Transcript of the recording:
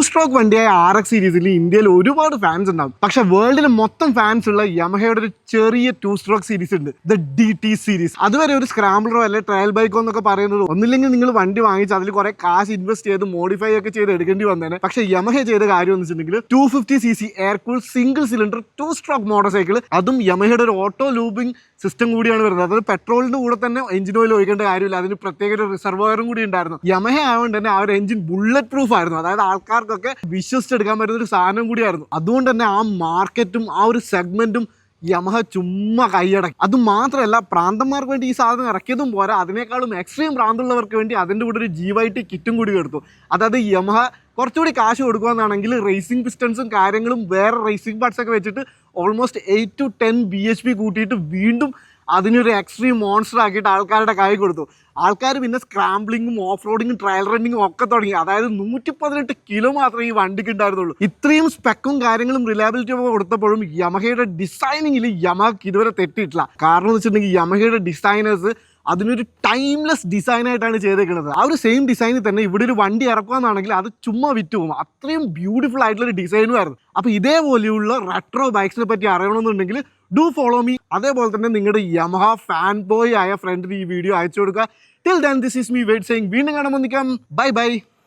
Stroke വണ്ടിയായ R X സീരീസിൽ ഇന്ത്യയിൽ ഒരുപാട് ഫാൻസ് ഉണ്ടാവും. പക്ഷെ വേൾഡിൽ മൊത്തം ഫാൻസ് ഉള്ള യമഹയുടെ ഒരു ചെറിയ ടു സ്ട്രോക്ക് സീരീസ് ഉണ്ട്. ദ ഡി ടി സീരീസ് അതുവരെ ഒരു സ്ക്രാംബ്ലറോ അല്ലെ ട്രയൽ ബൈക്കോ എന്നൊക്കെ പറയുന്നത് ഒന്നില്ലെങ്കിൽ നിങ്ങൾ വണ്ടി വാങ്ങിച്ച് അതിൽ കുറെ കാശ് ഇൻവെസ്റ്റ് ചെയ്ത് മോഡിഫൈ ഒക്കെ ചെയ്ത് എടുക്കേണ്ടി വന്നേനെ. പക്ഷെ യമഹ ചെയ്ത കാര്യം എന്ന് വെച്ചിട്ടുണ്ടെങ്കിൽ two fifty C C air cool single cylinder two stroke motorcycle അതും യമഹയുടെ ഒരു ഓട്ടോ ലൂബിംഗ് സിസ്റ്റം കൂടിയാണ് വരുന്നത്. അതായത് പെട്രോളിന്റെ കൂടെ തന്നെ എഞ്ചിൻ ഓയിൽ ഒഴിക്കേണ്ട കാര്യമില്ല. അതിന് പ്രത്യേക ഒരു റിസർവോയറും കൂടി ഉണ്ടായിരുന്നു. യമഹ ആയതുകൊണ്ട് തന്നെ ആ ഒരു എഞ്ചിൻ ബുള്ളറ്റ് പ്രൂഫ് ആയിരുന്നു. അതായത് ആൾക്കാർക്കൊക്കെ വിശ്വസിച്ചെടുക്കാൻ പറ്റുന്ന ഒരു സാധനം കൂടിയായിരുന്നു. അതുകൊണ്ട് തന്നെ ആ മാർക്കറ്റും ആ ഒരു സെഗ്മെന്റും യമഹ ചുമ്മാ കൈയടക്കി. അത് മാത്രമല്ല പ്രാന്തന്മാർക്ക് വേണ്ടി ഈ സാധനം ഇറക്കിയതും പോരാ. അതിനേക്കാളും എക്സ്ട്രീം പ്രാന്തമുള്ളവർക്ക് വേണ്ടി അതിന്റെ കൂടെ ഒരു ജി ടി കിറ്റും കൂടി എടുത്തു. അതായത് യമഹ കുറച്ചുകൂടി കാശ് കൊടുക്കുകയെന്നാണെങ്കിൽ റേസിംഗ് പിസ്റ്റൻസും കാര്യങ്ങളും വേറെ റേസിംഗ് പാർട്സ് ഒക്കെ വെച്ചിട്ട് almost eight to ten B H P കൂട്ടിയിട്ട് വീണ്ടും അതിനൊരു എക്സ്ട്രീം മോൺസ്റ്റർ ആക്കിയിട്ട് ആൾക്കാരുടെ കൈ കൊടുത്തു. ആൾക്കാർ പിന്നെ സ്ക്രാംബ്ലിങ്ങും ഓഫ് റോഡിങ്ങും ട്രയൽ റണ്ണിങ്ങും ഒക്കെ തുടങ്ങി. അതായത് നൂറ്റി പതിനെട്ട് കിലോ മാത്രമേ ഈ വണ്ടിക്ക് ഉണ്ടായിരുന്നുള്ളൂ. ഇത്രയും സ്പെക്കും കാര്യങ്ങളും റിലയബിലിറ്റി ഒക്കെ കൊടുത്തപ്പോഴും യമഹയുടെ ഡിസൈനിങ്ങിൽ യമഹക്ക് ഇതുവരെ തെറ്റിയിട്ടില്ല. കാരണം എന്ന് വെച്ചിട്ടുണ്ടെങ്കിൽ യമഹയുടെ ഡിസൈനേഴ്സ് അതിനൊരു ടൈംലെസ് ഡിസൈൻ ആയിട്ടാണ് ചെയ്തേക്കുന്നത്. ആ ഒരു സെയിം ഡിസൈനിൽ തന്നെ ഇവിടെ ഒരു വണ്ടി ഇറക്കുകയെന്നാണെങ്കിൽ അത് ചുമ്മാ വിറ്റ് പോകും. അത്രയും ബ്യൂട്ടിഫുൾ ആയിട്ടുള്ള ഒരു ഡിസൈനും ആയിരുന്നു. അപ്പോൾ ഇതേപോലെയുള്ള റെട്രോ ബൈക്സിനെ പറ്റി അറിയണമെന്നുണ്ടെങ്കിൽ ഡു ഫോളോ മീ അതേപോലെ തന്നെ നിങ്ങളുടെ യമഹ ഫാൻ ബോയ് ആയ ഫ്രണ്ടിന് ഈ വീഡിയോ അയച്ചു കൊടുക്കുക. Till then this is me wait saying വീണ്ടും കാണാൻ നിൽക്കാം ബൈ ബൈ